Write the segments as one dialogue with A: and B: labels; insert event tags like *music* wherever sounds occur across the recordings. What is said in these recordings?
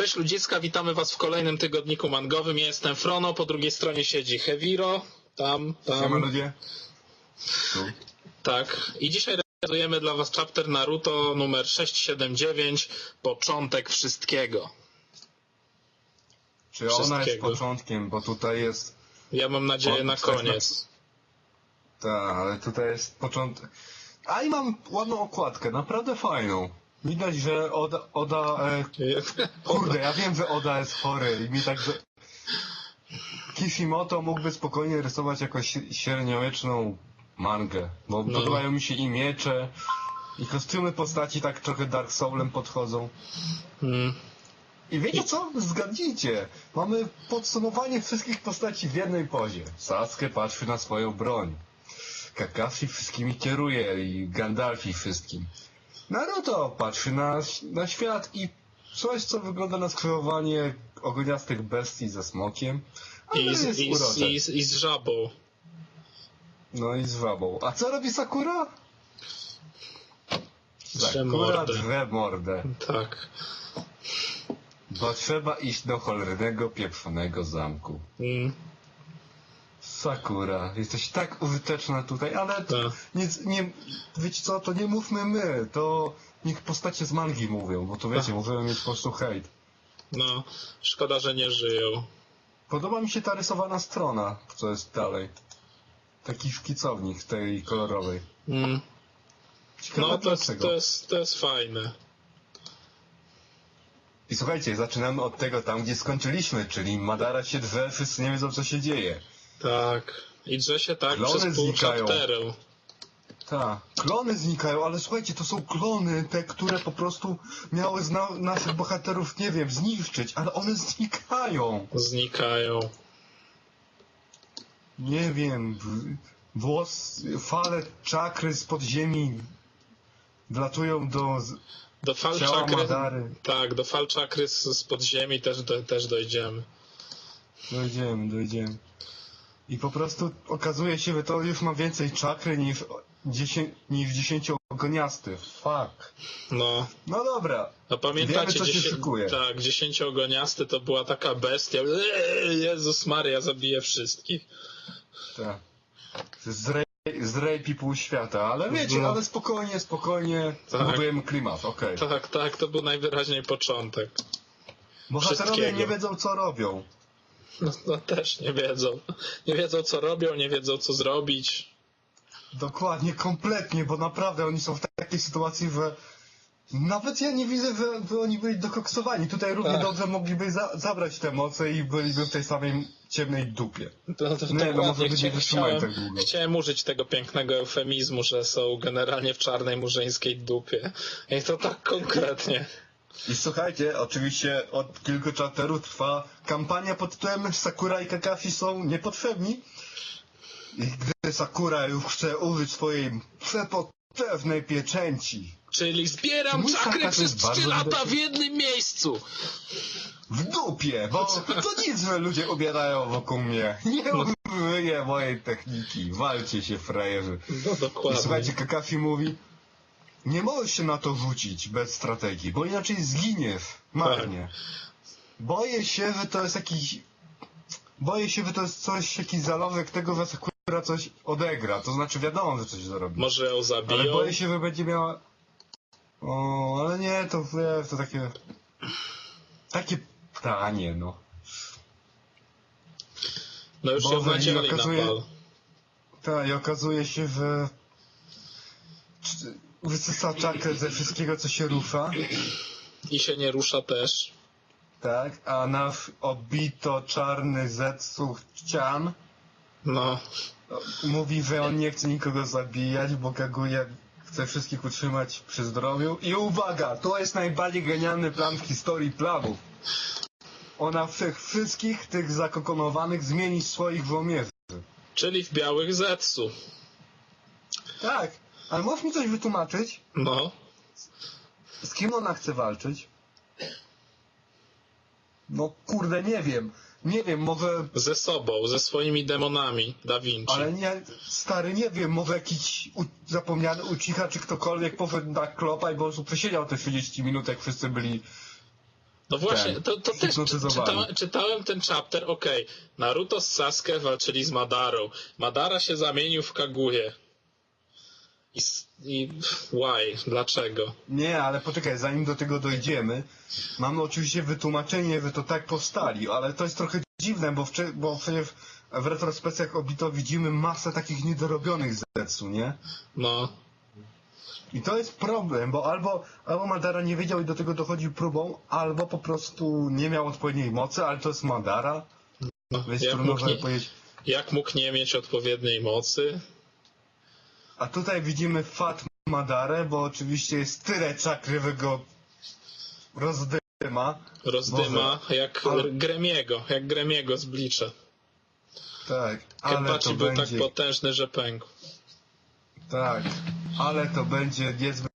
A: Cześć ludziska, witamy was w kolejnym tygodniku mangowym. Ja jestem Frono, po drugiej stronie siedzi Heviro. Tam,
B: Siema
A: tam.
B: ludzie. Tu.
A: Tak. I dzisiaj realizujemy dla was chapter Naruto numer 679, początek wszystkiego.
B: Czy ona jest
A: Wszystkiego.
B: początkiem, bo tutaj jest...
A: Ja mam nadzieję na koniec.
B: Tak, ale tutaj jest początek... A i mam ładną okładkę, naprawdę fajną. Widać, że Oda... Oda e, kurde, ja wiem, że Oda jest chory i mi tak... że- Kishimoto mógłby spokojnie rysować jakąś średniowieczną mangę, bo
A: No.
B: podobają mi się i miecze, i kostiumy postaci tak trochę Dark Soulem podchodzą.
A: Mm,
B: I wiecie co? Zgadnijcie! Mamy podsumowanie wszystkich postaci w jednej pozie. Sasuke patrzy na swoją broń. Kakashi wszystkimi kieruje i Gandalfi wszystkim. Naruto patrzy na, na świat i coś, co wygląda na skrzyżowanie ogoniastych bestii ze smokiem. Ale
A: I,
B: jest
A: z, i, z,
B: urocze.
A: i, z, I z żabą.
B: No i z żabą. A co robi Sakura? Sakura
A: mordę.
B: drze mordę.
A: Tak.
B: Bo trzeba iść do cholernego, pieprzonego zamku.
A: Mm,
B: Sakura, jesteś tak użyteczna tutaj, ale
A: Tak.
B: nic, nie, wiecie co, to nie mówmy my, to niech postacie z mangi mówią, bo to wiecie,
A: Tak.
B: możemy mieć po prostu hejt.
A: no, szkoda, że nie żyją.
B: Podoba mi się ta rysowana strona, co jest dalej. Taki szkicownik tej kolorowej.
A: Mm.
B: Ciekawe
A: No, to jest, to, jest, to jest fajne.
B: I słuchajcie, zaczynamy od tego tam, gdzie skończyliśmy, czyli Madara się drze, wszyscy nie wiedzą, co się dzieje.
A: Tak. I drze się tak
B: Klony
A: przez pół
B: znikają.
A: chapteru.
B: Tak, klony znikają, ale słuchajcie, to są klony, te, które po prostu miały zna naszych bohaterów, nie wiem, zniszczyć, ale one znikają.
A: Znikają.
B: Nie wiem, włos, fale czakry z podziemi wlatują do
A: Do fal
B: ciała
A: czakry.
B: Madary.
A: Tak, do fal czakry z, z podziemi też, do, też dojdziemy.
B: Dojdziemy, dojdziemy. I po prostu okazuje się, że to już ma więcej czakry niż, dziesię niż dziesięciogoniasty. Fuck.
A: No.
B: No dobra.
A: A pamiętacie,
B: Wiemy, co się
A: dziesię-
B: szykuje.
A: tak, dziesięciogoniasty to była taka bestia. Eee, Jezus Maria, zabije wszystkich.
B: Tak. Zrejpi pół świata, ale wiecie,
A: No.
B: ale spokojnie, spokojnie
A: Tak.
B: budujemy klimat, okej.
A: Tak, tak, to był najwyraźniej początek.
B: Bohaterowie
A: wszystkiego.
B: nie wiedzą, co robią. *laughs*
A: No, no też nie wiedzą. Nie wiedzą co robią, nie wiedzą co zrobić.
B: Dokładnie, kompletnie, bo naprawdę oni są w takiej sytuacji, że nawet ja nie widzę, że, że oni byli dokoksowani. Tutaj równie
A: Tak.
B: dobrze mogliby za, zabrać te moce i byliby w tej samej ciemnej dupie.
A: To, to,
B: Nie, no może by nie tak długo.
A: chciałem użyć tego pięknego eufemizmu, że są generalnie w czarnej murzyńskiej dupie. I to tak konkretnie.
B: I słuchajcie, oczywiście od kilku chapterów trwa kampania pod tytułem Sakura i Kakashi są niepotrzebni. I gdy Sakura już chce użyć swojej przepotężnej pieczęci
A: Czyli zbieram
B: Mój
A: czakry przez
B: jest bardzo
A: 3 lata w jednym miejscu.
B: w dupie, bo to nic, że ludzie ubierają wokół mnie. Nie użyję mojej techniki. Walcie się, frajerzy.
A: No
B: I
A: dokładnie.
B: słuchajcie, Kakashi mówi, nie możesz się na to rzucić bez strategii, bo inaczej zginiesz marnie. Boję się, że to jest jakiś... Boję się, że to jest coś, jakiś zalążek tego, że Sakura coś odegra. To znaczy wiadomo, że coś zrobi.
A: Może ją
B: Ale
A: zabiją.
B: boję się, że będzie miała... O, ale nie, to wiesz, to takie... Takie tanie, no.
A: No już się nadzieli na
B: okazuje-. Tak, i okazuje się, że wysysa czakrę ze wszystkiego, co się rusza,
A: I się nie rusza też.
B: tak, a nasz obito czarny Zetsu Chan
A: No.
B: mówi, że on nie chce nikogo zabijać, bo Kaguya chce wszystkich utrzymać przy zdrowiu. I uwaga, to jest najbardziej genialny plan w historii planów. Ona tych wszystkich tych zakokonowanych zmieni swoich żołnierzy.
A: Czyli w białych Zetsu.
B: Tak, ale możesz mi coś wytłumaczyć?
A: No.
B: Z kim ona chce walczyć? No kurde, nie wiem. Nie wiem, może...
A: Ze sobą, ze swoimi demonami Da Vinci.
B: Ale nie, stary, nie wiem, może jakiś u, zapomniany Uchiha czy ktokolwiek poszedł na klopa i po prostu przesiedział te 30 minut, jak wszyscy byli
A: No właśnie,
B: ten,
A: to, to też czytałem, czytałem ten chapter, okej, Naruto z Sasuke walczyli z Madarą. Madara się zamienił w Kaguję. I, i why? Dlaczego?
B: Nie, ale poczekaj, zanim do tego dojdziemy, mamy oczywiście wytłumaczenie, że to tak powstali, ale to jest trochę dziwne, bo, wcze- bo przecież w retrospekcjach Obito widzimy masę takich niedorobionych zetsu, nie?
A: No,
B: I to jest problem, bo albo, albo Madara nie wiedział i do tego dochodził próbą, albo po prostu nie miał odpowiedniej mocy, ale to jest Madara,
A: no
B: więc
A: jak, mógł nie,
B: powiedzieć.
A: jak mógł nie mieć odpowiedniej mocy?
B: A tutaj widzimy Fat Madarę, bo oczywiście jest tyle czakrywego rozdyma.
A: Rozdyma jak
B: ale-
A: Gremiego, jak Gremiego z Blicza.
B: Tak, ale to
A: Kenpachi był
B: będzie...
A: tak potężny, że pękł.
B: Tak, ale to będzie niezbyt...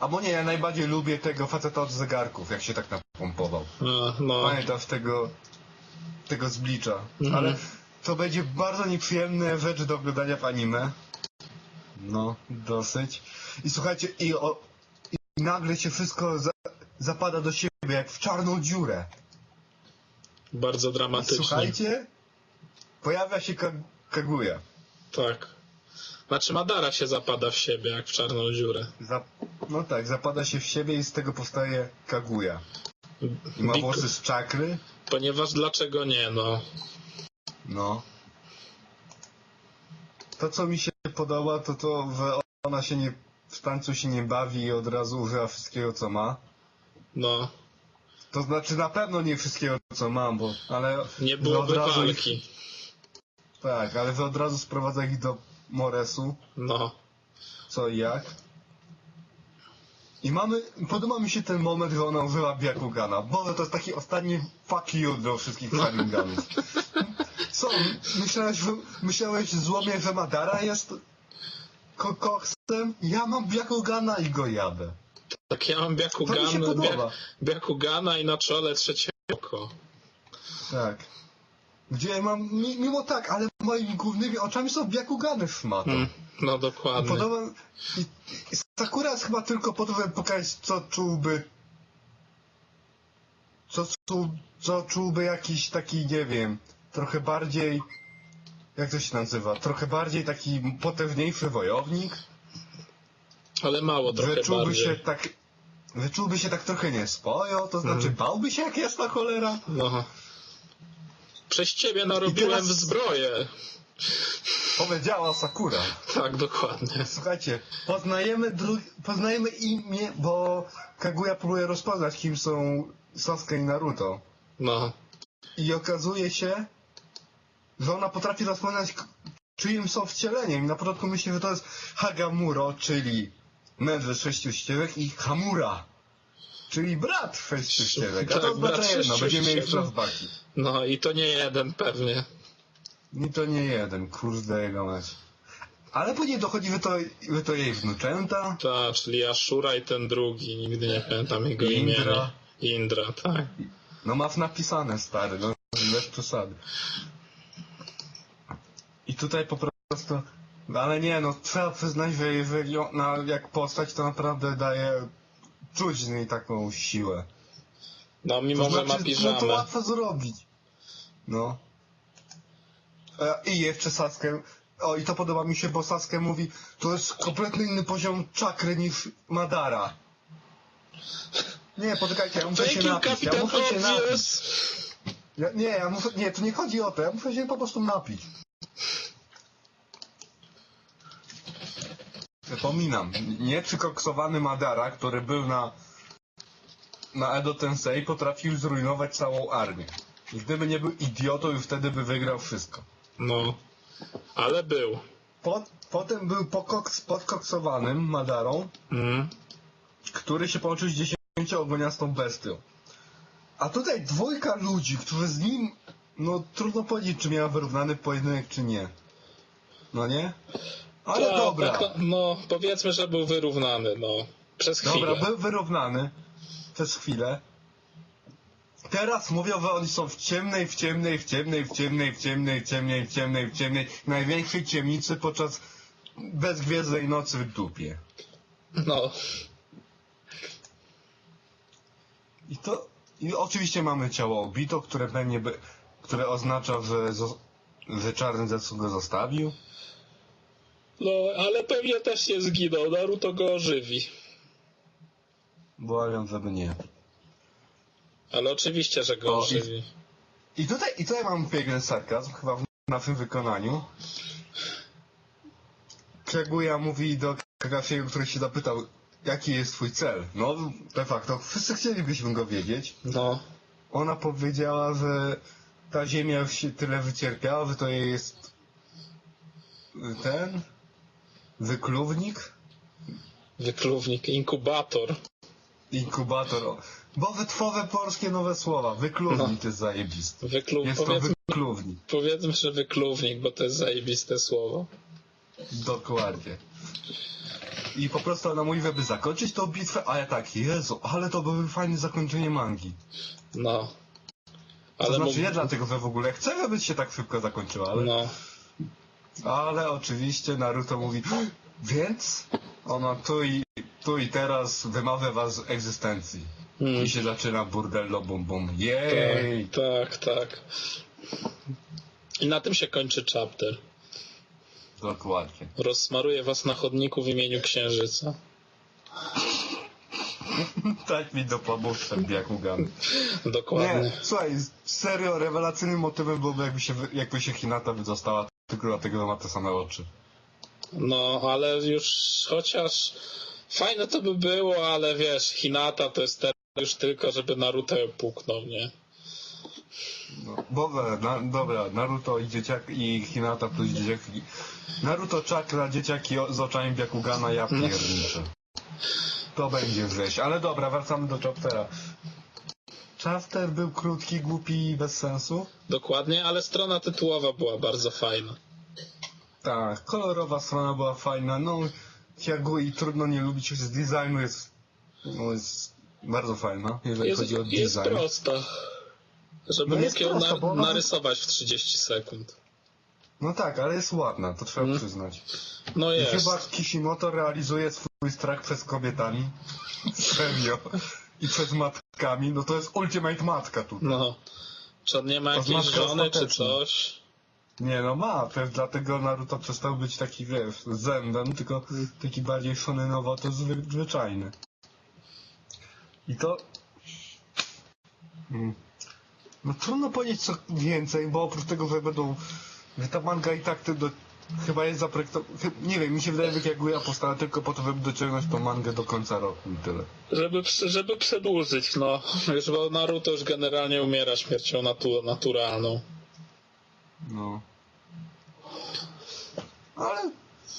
B: Albo nie, ja najbardziej lubię tego faceta od zegarków, jak się tak napompował.
A: No, no.
B: Pamiętasz tego... tego zblicza.
A: Mhm.
B: Ale to będzie bardzo nieprzyjemna rzecz do oglądania w anime. No, dosyć. I słuchajcie, i, o, i nagle się wszystko za, zapada do siebie, jak w czarną dziurę.
A: Bardzo dramatycznie.
B: Słuchajcie, pojawia się Ka- Kaguya.
A: Tak. Znaczy Madara się zapada w siebie, jak w czarną dziurę.
B: No tak, zapada się w siebie i z tego powstaje Kaguya. I ma
A: Big-
B: włosy z czakry.
A: Ponieważ dlaczego nie, no.
B: No. To, co mi się podoba, to to, że ona się nie, w tańcu się nie bawi i od razu używa wszystkiego, co ma.
A: No.
B: To znaczy na pewno nie wszystkiego, co mam, bo, ale...
A: Nie byłoby
B: od razu
A: walki.
B: Ich, tak, ale że od razu sprowadza ich do Moresu,
A: No.
B: co i jak. I mamy, podoba mi się ten moment, że ona użyła Byakugana. Boże, to jest taki ostatni fuck you do wszystkich Sharinganów. Co, myślałeś, że- myślałeś złomie, że Madara jest ko koksem? Ja mam Byakugana i go jadę.
A: Tak ja mam
B: To mi się
A: Byakugana,
B: podoba.
A: Bia- Byakugana i na czole trzecie oko.
B: Tak. Gdzie mam, mi- mimo tak, ale moimi głównymi oczami są Byakugany szmatą.
A: Mm, no dokładnie.
B: Podoba i, i Sakura jest chyba tylko po to, żeby pokazać, co czułby. Co, czu, co czułby jakiś taki, nie wiem, trochę bardziej. Jak to się nazywa? Trochę bardziej taki potężniejszy wojownik.
A: Ale mało trochę
B: Wyczułby
A: bardziej.
B: się tak. Wyczułby się tak trochę nieswojo, to znaczy
A: Mhm.
B: bałby się jak jasna cholera.
A: No. Przez ciebie narobiłem
B: teraz-
A: zbroję.
B: Powiedziała Sakura.
A: Tak, dokładnie.
B: Słuchajcie, poznajemy, dru... poznajemy imię, bo Kaguya próbuje rozpoznać, kim są Sasuke i Naruto.
A: No.
B: I okazuje się, że ona potrafi rozpoznać, czyim są wcieleniem. I na początku myśli, że to jest Hagamuro, czyli mędrze sześciu ścieżek i Hamura, czyli brat sześciu ścieżek. A
A: Tak,
B: to
A: brat
B: oznacza jedno,
A: sześciu
B: będziemy mieli flashbacki.
A: No i to nie jeden pewnie.
B: I to nie jeden, kurde jego mać. Ale później dochodzi, że to, że to jej wnuczęta.
A: Ta, czyli Ashura i ten drugi, nigdy nie pamiętam jego
B: Indra.
A: imienia. Indra, tak.
B: No masz napisane, stary, no bez przesady. I tutaj po prostu... no Ale nie, no trzeba przyznać, że jeżeli ona jak postać, to naprawdę daje czuć z niej taką siłę.
A: No mimo,
B: to
A: że ma
B: znaczy, no to
A: piżamę.
B: łatwo zrobić. No. E, I jeszcze Sasuke... O, i to podoba mi się, bo Sasuke mówi, to jest kompletnie inny poziom czakry niż Madara. Nie, poczekajcie, ja muszę
A: Thank
B: się napić, ja muszę się napić. Ja, nie, ja muszę, nie, to nie chodzi o to, ja muszę się po prostu napić. Przypominam, nie przykoksowany Madara, który był na, na Edo Tensei, potrafił zrujnować całą armię. I gdyby nie był idiotą, już wtedy by wygrał wszystko.
A: No. Ale był.
B: Po, potem był pokoks, podkoksowanym Madarą,
A: Mm.
B: który się połączył z dziesięcioogoniastą bestią. A tutaj dwójka ludzi, którzy z nim, no trudno powiedzieć, czy miała wyrównany pojedynek, czy nie. No nie? Ale dobra,
A: tak, no, powiedzmy, że był wyrównany, no. Przez chwilę.
B: dobra, był wyrównany przez chwilę. Teraz mówią, że oni są w ciemnej, w ciemnej, w ciemnej, w ciemnej, w ciemnej, w ciemnej, w ciemnej, w ciemnej, największej ciemnicy podczas bezgwiezdnej nocy w dupie.
A: No.
B: I to, I oczywiście mamy ciało Obito, które pewnie by, które oznacza, że, że Czarny Zetsu go zostawił.
A: No, ale pewnie też nie zginął. Naruto go ożywi.
B: Błagam, żeby nie.
A: Ale oczywiście, że go
B: O, i-
A: ożywi.
B: I tutaj, i tutaj mam pewien sarkazm, chyba w naszym wykonaniu. Kaguya mówi do Kagafiego, który się zapytał, jaki jest twój cel. No, de facto, wszyscy chcielibyśmy go wiedzieć.
A: No,
B: Ona powiedziała, że ta ziemia już się tyle wycierpiała, że to jest ten wykluwnik,
A: wykluwnik, inkubator.
B: inkubator. Bo wytwowe polskie nowe słowa. Wykluwnik jest zajebisty.
A: Wyklu...
B: Jest to
A: Powiedzmy,
B: wykluwnik.
A: powiedzmy, że wykluwnik, bo to jest zajebiste słowo.
B: Dokładnie. I po prostu ona mówi, żeby zakończyć tą bitwę, a ja tak, Jezu, ale to byłoby fajne zakończenie mangi.
A: No.
B: To
A: Ale
B: znaczy
A: mógł-
B: nie dlatego, że w ogóle chcę, żeby się tak szybko zakończyła, ale...
A: No,
B: Ale oczywiście Naruto mówi, więc ona tu i, tu i teraz wymawia was z egzystencji.
A: Mm.
B: I się zaczyna burdello bum bum. Jej!
A: tak, tak, tak. I na tym się kończy chapter.
B: Dokładnie.
A: Rozsmaruję was na chodniku w imieniu księżyca. *laughs*
B: tak mi dopomóż ten Byakugan.
A: Dokładnie.
B: Nie, słuchaj, serio, rewelacyjnym motywem byłoby jakby się, jakby się Hinata wydostała tylko dlatego, że ma te same oczy.
A: No, ale już chociaż fajne to by było, ale wiesz, Hinata to jest teraz już tylko, żeby Naruto puknął, nie?
B: No, dobra, na, dobra, Naruto i dzieciak i Hinata plus dzieciaki. Naruto czakra, dzieciaki o- z oczami Byakugana, ja pierniczę. To będzie wrześ. Ale dobra, wracamy do chaptera. Chapter był krótki, głupi i bez sensu.
A: Dokładnie, ale strona tytułowa była bardzo fajna.
B: Tak, kolorowa strona była fajna. No, Hyagui trudno nie lubić, z designu jest, no, jest bardzo fajna, jeżeli
A: Jest,
B: chodzi o
A: jest
B: design.
A: prosta. Żeby
B: No jest
A: mógł ją na,
B: ona-
A: narysować w 30 sekund.
B: No tak, ale jest ładna, to trzeba
A: Mm.
B: przyznać.
A: No
B: I
A: jest.
B: chyba Kishimoto realizuje swój strach przez kobietami. *laughs* Serio. I przez matkami. No to jest ultimate matka tu.
A: No. Czy on nie ma jakiejś żony czy coś?
B: Nie no ma, jest dlatego Naruto przestał być taki, wiesz, zębem, tylko
A: Mm.
B: taki bardziej shonenowo, to zwy, zwyczajny. I to... Mm. No trudno powiedzieć co więcej, bo oprócz tego, że będą... Że ta manga i tak ty do... Chyba jest zaprojektowana... Nie wiem, mi się wydaje, że Kaguya powstała tylko po to, żeby dociągnąć tą mangę do końca roku i tyle.
A: Żeby, żeby przedłużyć, no. Już bo Naruto już generalnie umiera śmiercią natu, naturalną.
B: No. Ale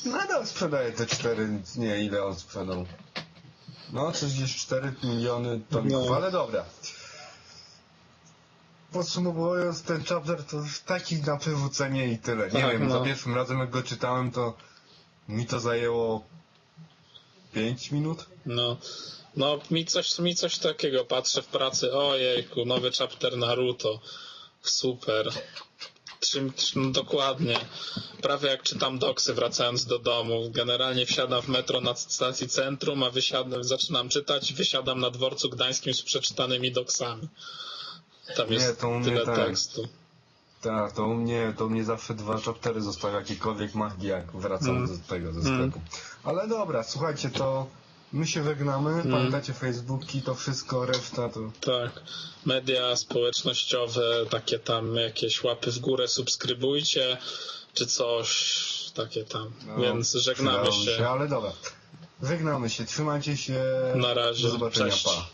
B: nadal sprzedaje te cztery, nie ile on sprzedał. No, 34 miliony tomików,
A: No.
B: ale dobra. Podsumowując ten chapter, to taki na wywrócenie i tyle. Nie
A: Tak,
B: wiem,
A: no.
B: za pierwszym razem jak go czytałem, to mi to zajęło 5 minut.
A: No. No, mi coś, mi coś takiego, patrzę w pracy, ojejku, nowy chapter Naruto. Super. Czym, czym, dokładnie. Prawie jak czytam doksy wracając do domu. Generalnie wsiadam w metro na stacji centrum, a wysiadam, zaczynam czytać, wysiadam na dworcu gdańskim z przeczytanymi doksami. Tam
B: Nie,
A: jest
B: to u mnie
A: tyle
B: tak.
A: tekstu.
B: Tak, to u mnie, to u mnie zawsze dwa chaptery zostały jakiekolwiek magii, jak wracam
A: Mm.
B: do tego, ze
A: Mm.
B: sklepu. Ale dobra, słuchajcie, to my się żegnamy,
A: Mm.
B: pamiętacie Facebooki, to wszystko, reszta to...
A: Tak. Media społecznościowe, takie tam jakieś łapy w górę, subskrybujcie, czy coś, takie tam.
B: No,
A: Więc żegnamy
B: przydało
A: się.
B: Ale dobra, żegnamy się, trzymajcie się,
A: Na razie.
B: do zobaczenia,
A: Cześć.
B: pa.